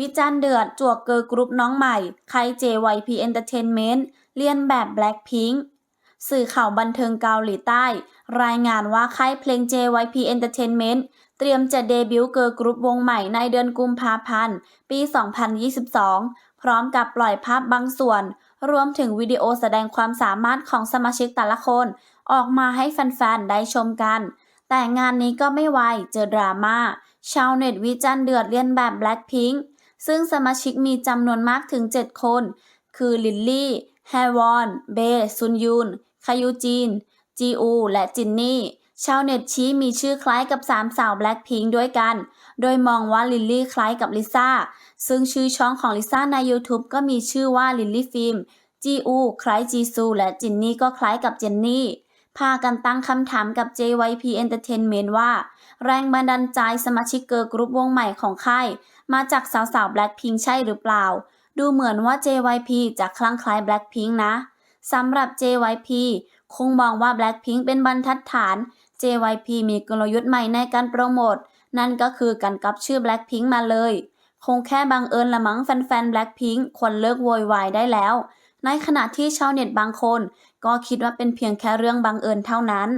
วิจารณ์เดือดจวกเกอร์กรุ๊ปน้องใหม่ใคร JYP Entertainment เลียนแบบ Blackpink สื่อข่าวบันเทิงเกาหลีใต้ รายงานว่าค่ายเพลง JYP Entertainment เตรียมจะเดบิวต์เกิร์ลกรุ๊ปวงใหม่ในเดือนกุมภาพันธ์ ปี 2022 พร้อมกับปล่อยภาพบางส่วน รวมถึงวิดีโอแสดงความสามารถของสมาชิกแต่ละคน ออกมาให้แฟนๆ ได้ชมกัน แต่งานนี้ก็ไม่ไวเจอดราม่าชาวเน็ตวิจารณ์เดือดเลียนแบบ Blackpink ซึ่งสมาชิกมีจำนวนมากถึง 7 คน คือลิลลี่ แฮวอน เบ ซุนยุน คายูจีน จีอู และจินนี่ ชาวเน็ตชี้มีชื่อคล้ายกับสามสาวแบล็คพิงด้วยกัน โดยมองว่าลิลลี่คล้ายกับลิซ่า ซึ่งชื่อช่องของลิซ่าใน YouTube ก็มีชื่อว่าลิลลี่ฟิล์ม จีอู คล้ายจีซู และจินนี่ก็คล้ายกับเจนนี่ พากันตั้งคำถามกับ JYP Entertainment ว่า แรงบันดาลใจสมาชิกเกิร์ลกรุ๊ปวงใหม่ของค่ายมาจากสาวๆ Blackpink ใช่หรือเปล่า ดูเหมือนว่า JYP จะคลั่งคล้าย Blackpink นะสำหรับ JYP คงมองว่า Blackpink เป็นบรรทัดฐาน JYP มีกลยุทธ์ใหม่ในการโปรโมท นั่นก็คือการก๊อปชื่อ Blackpink มาเลย คงแค่บังเอิญละมั้งแฟนๆ Blackpink ควรเลิกโวยวายได้แล้ว ในขณะที่ชาวเน็ตบางคน ก็คิดว่าเป็นเพียงแค่เรื่องบังเอิญเท่านั้น